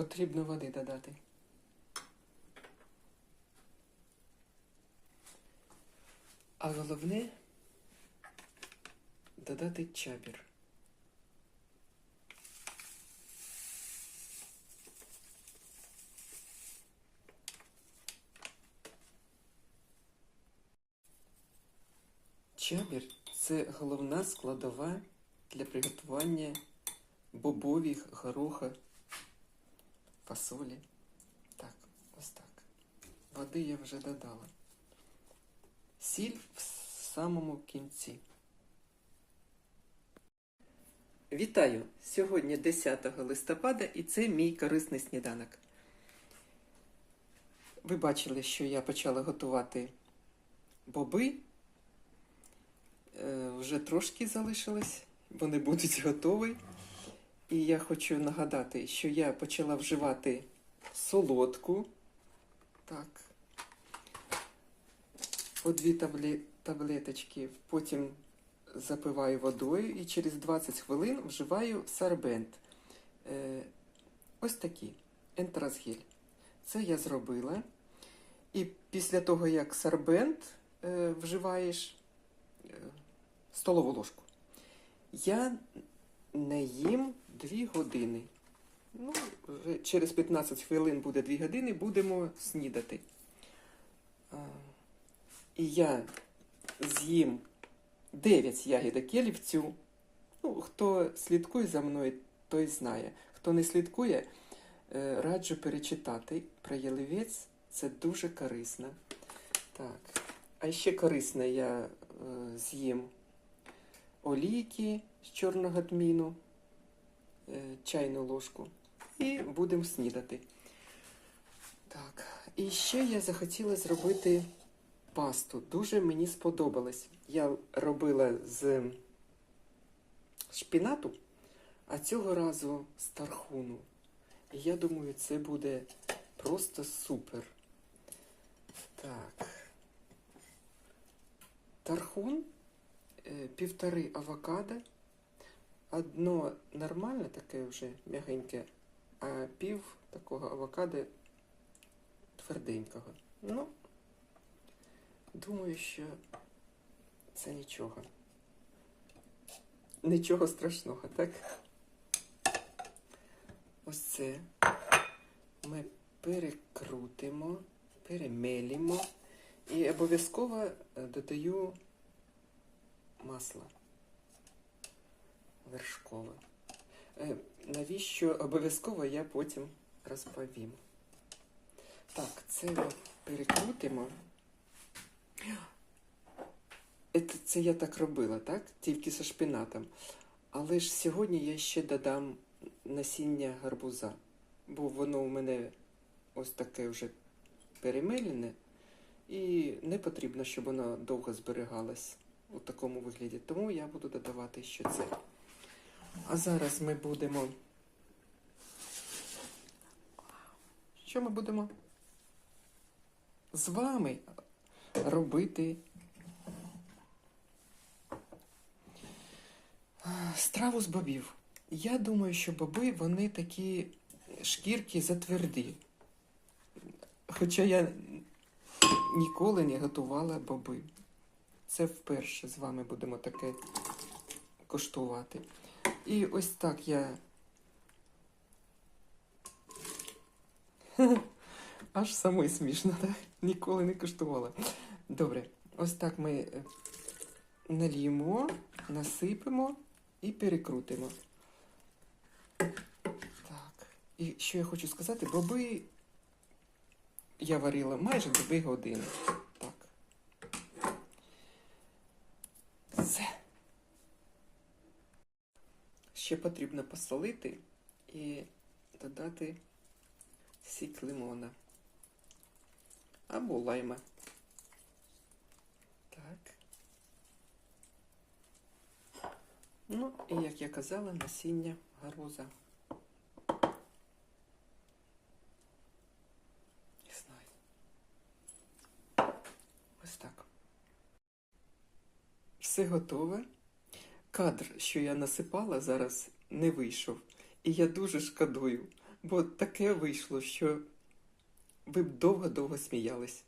Потрібно води додати. А головне додати чабір. Чабір це головна складова для приготування бобових, гороха, фасолі. Так, ось так. Води я вже додала. Сіль в самому кінці. Вітаю! Сьогодні 10 листопада і це мій корисний сніданок. Ви бачили, що я почала готувати боби. Е, Вже трошки залишилось, вони будуть готові. І я хочу нагадати, що я почала вживати солодку. Так. По дві таблі... таблеточки, потім запиваю водою і через 20 хвилин вживаю сарбент. Е, ось такі, ентеразгель. Це я зробила. І після того, як сарбент е, вживаєш е, столову ложку, я не їм 2 години. Ну, через 15 хвилин буде 2 години, будемо снідати. І я з'їм 9 ягідок ялівцю. Ну, хто слідкує за мною, той знає. Хто не слідкує, е, раджу перечитати про ялівець. Це дуже корисно. Так. А ще корисно я е, з'їм олійки з чорного тміну, чайну ложку. І будемо снідати. Так. І ще я захотіла зробити пасту. Дуже мені сподобалось. Я робила з шпінату, а цього разу з тархуну. І я думаю, це буде просто супер. Так. Тархун, е, півтори авокадо, одно нормальне, таке вже м'ягеньке, а пів такого авокадо тверденького. Ну, думаю, що це нічого. Нічого страшного, так? Ось це ми перекрутимо, перемелимо і обов'язково е, додаю масло вершкове. Е, Навіщо обов'язково я потім розповім. Так, це перекрутимо. Це, я так робила, так? Тільки зі шпинатом. Але ж сьогодні я ще додам насіння гарбуза, бо воно у мене ось таке вже перемелене, і не потрібно, щоб воно довго зберігалось у такому вигляді. Тому я буду додавати ще це. А зараз ми будемо. Що ми будемо з вами робити? Страву з бобів. Я думаю, що боби вони такі шкірки затверді. Хоча я ніколи не готувала боби. Це вперше з вами будемо таке коштувати. І ось так я. Аж самой смішно, так? Ніколи не коштувала. Добре, ось так ми е, наліємо, насипемо і перекрутимо. Так. І що я хочу сказати, боби я варила майже 2 години. Так. Все. Ще потрібно посолити і додати сік лимона або лайма. Так. Ну, і як я казала, насіння гарбуза. Не знаю. Ось так. Все готове. Кадр, що я насипала, зараз не вийшов. І я дуже шкодую. бо таке вийшло, що ви б довго-довго сміялись.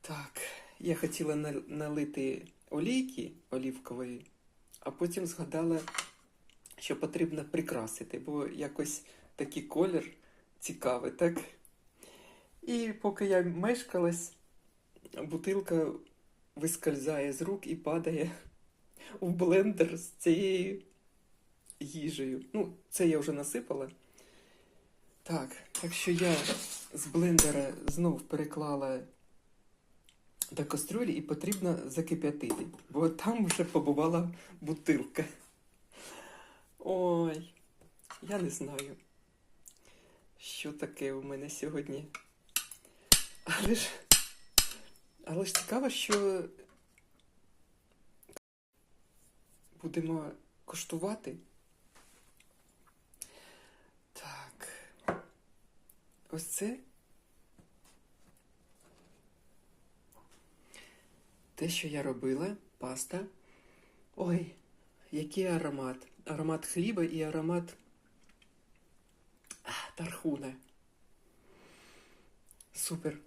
Так, я хотіла налити олійки олівкової, а потім згадала, що потрібно прикрасити, бо якось такий колір цікавий, так? І поки я мешкалась, бутилка вискользає з рук і падає в блендер з цією їжею. Ну, це я вже насипала. Так, так що я з блендера знов переклала до кастрюлі і потрібно закип'ятити, бо там вже побувала бутилка. Ой, я не знаю, що таке у мене сьогодні. Але ж, але ж цікаво, що будемо коштувати. Так. Ось це. Те, що я робила, паста. Ой, який аромат. Аромат хліба і аромат тархуна. Супер.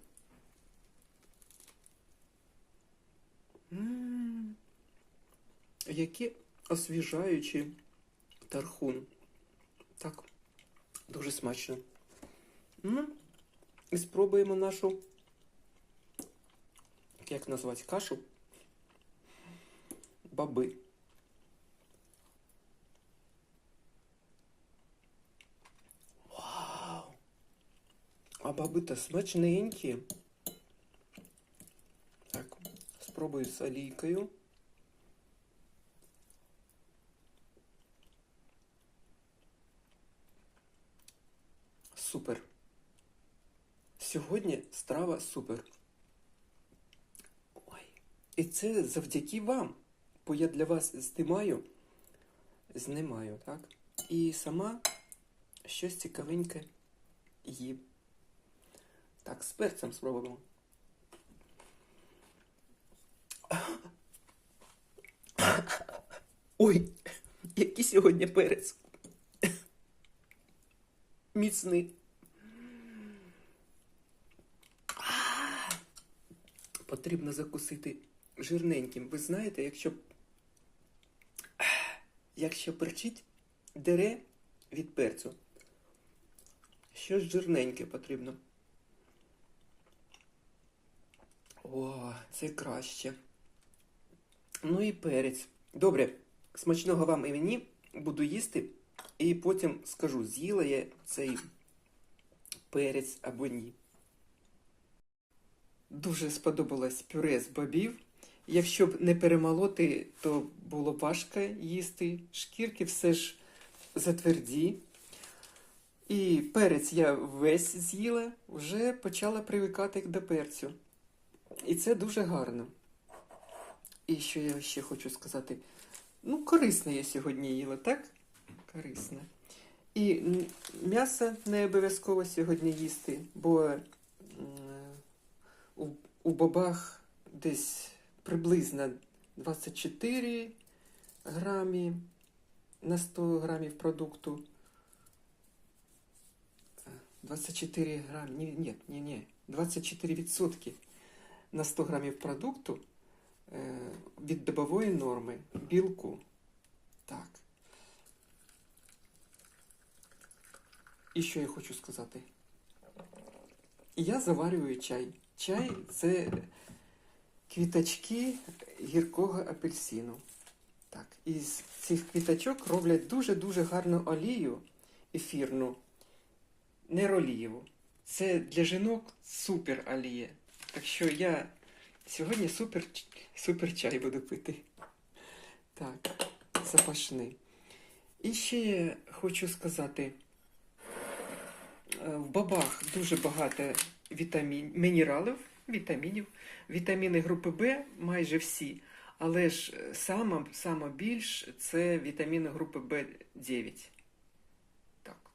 М, Які освіжаючі тархун. Так, дуже смачно. М, І спробуємо нашу, як назвати, кашу? Баби. Вау! А баби-то смачненькі. Так, спробую з олійкою. Супер. Сьогодні страва супер. Ой. І це завдяки вам. Бо я для вас знімаю, знімаю, так? І сама щось цікавеньке їм. Так, з перцем спробуємо. Ой, який сьогодні перець. Міцний. Потрібно закусити жирненьким. Ви знаєте, якщо, якщо перчить, дере від перцю. Щось жирненьке потрібно. О, це краще. Ну і перець. Добре, смачного вам і мені буду їсти, і потім скажу, з'їла я цей перець або ні. Дуже сподобалось пюре з бобів. Якщо б не перемолоти, то було важко їсти. Шкірки все ж затверді. І перець я весь з'їла, вже почала привикати до перцю. І це дуже гарно. І що я ще хочу сказати? Ну, корисне я сьогодні їла, так? Корисне. І м'ясо не обов'язково сьогодні їсти, бо у, у бобах десь приблизно 24 грамі на 100 грамів продукту. Е, 24 грамі, ні, ні, ні, ні, 24 відсотки на 100 грамів продукту е, від добової норми білку. Так. І що я хочу сказати? Я заварюю чай. Чай це квіточки гіркого апельсину. Так, із цих квіточок роблять дуже-дуже гарну олію ефірну, неролієву. Це для жінок супер олія. Так що я сьогодні супер, супер чай буду пити. Так, запашний. І ще хочу сказати, е, в бабах дуже багато вітамін, мінералів, вітамінів, вітаміни групи Б майже всі. Але ж е, саме, саме більш це вітаміни групи В9. Так,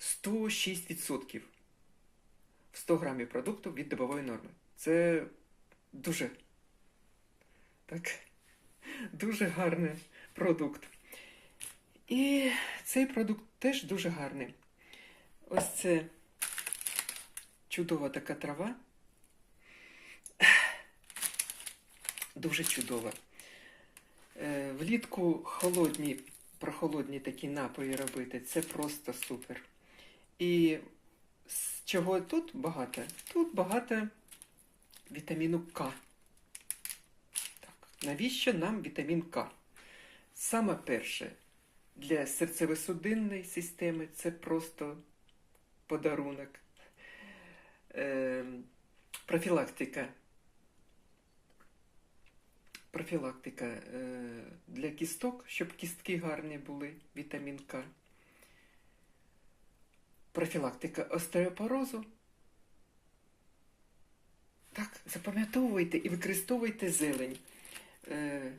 106% в 100 грамів продукту від добової норми. Це дуже так, дуже гарний продукт. І цей продукт теж дуже гарний. Ось це чудова така трава. Дуже чудова. Е, Влітку холодні, прохолодні такі напої робити це просто супер. І з чого тут багато? Тут багато вітаміну К. Так, навіщо нам вітамін К? Саме перше, для серцево-судинної системи це просто подарунок. Е, профілактика. Профілактика е, для кісток, щоб кістки гарні були, вітамін К. Профілактика остеопорозу. Так, запам'ятовуйте і використовуйте зелень. Е,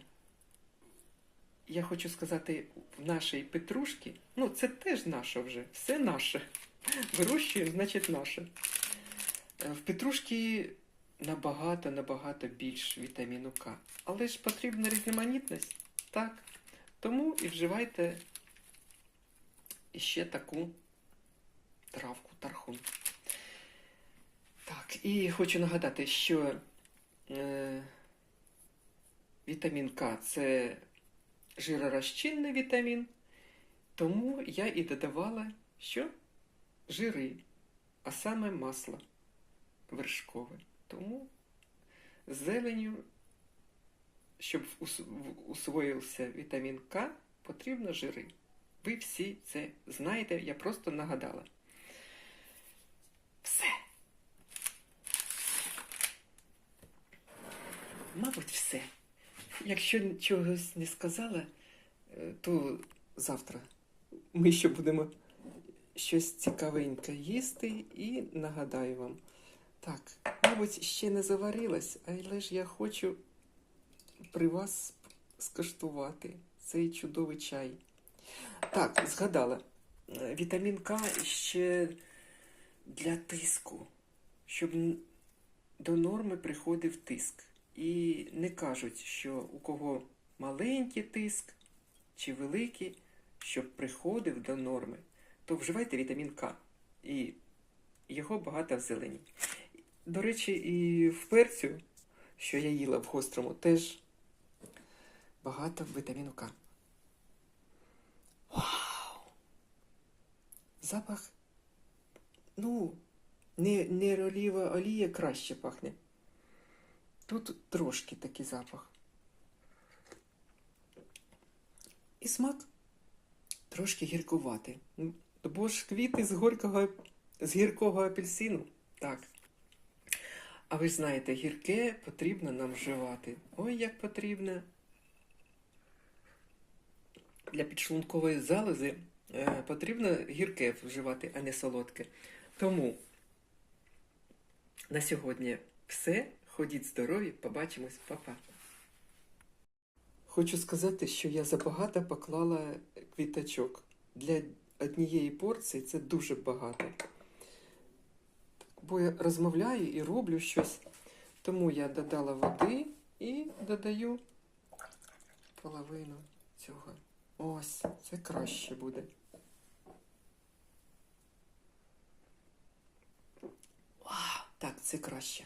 я хочу сказати, в нашій петрушці, ну це теж наше вже, все наше. Вирощуємо, значить наше. Е, В петрушці набагато, набагато більш вітаміну К. Але ж потрібна різноманітність, так? Тому і вживайте іще таку травку, тархун. Так, і хочу нагадати, що е, вітамін К це жиророзчинний вітамін, тому я і додавала, що жири, а саме масло вершкове. Тому зеленю, щоб усвоївся вітамін К, потрібно жири. Ви всі це знаєте, я просто нагадала. Все. Мабуть, все. Якщо чогось не сказала, е, то завтра ми ще будемо щось цікавеньке їсти і нагадаю вам. Так, мабуть, ще не заварилась, але ж я хочу при вас скуштувати цей чудовий чай. Так, згадала. Вітамін К ще для тиску, щоб до норми приходив тиск. І не кажуть, що у кого маленький тиск чи великий, щоб приходив до норми, то вживайте вітамін К. І його багато в зелені. До речі, і в перцю, що я їла в гострому, теж багато вітаміну К. Вау! Запах. Ну, не, не оліва олія краще пахне. Тут трошки такий запах. І смак трошки гіркуватий. Ну, Бо ж квіти з горького, з гіркого апельсину. Так. А ви знаєте, гірке потрібно нам вживати. Ой, як потрібно. Для підшлункової залози е, потрібно гірке вживати, а не солодке. Тому на сьогодні все. Ходіть здорові, побачимось, Па-па. Хочу сказати, що я забагато поклала квіточок. Для однієї порції це дуже багато. Бо я розмовляю і роблю щось. Тому я додала води і додаю половину цього. Ось, це краще буде. Так, це краще.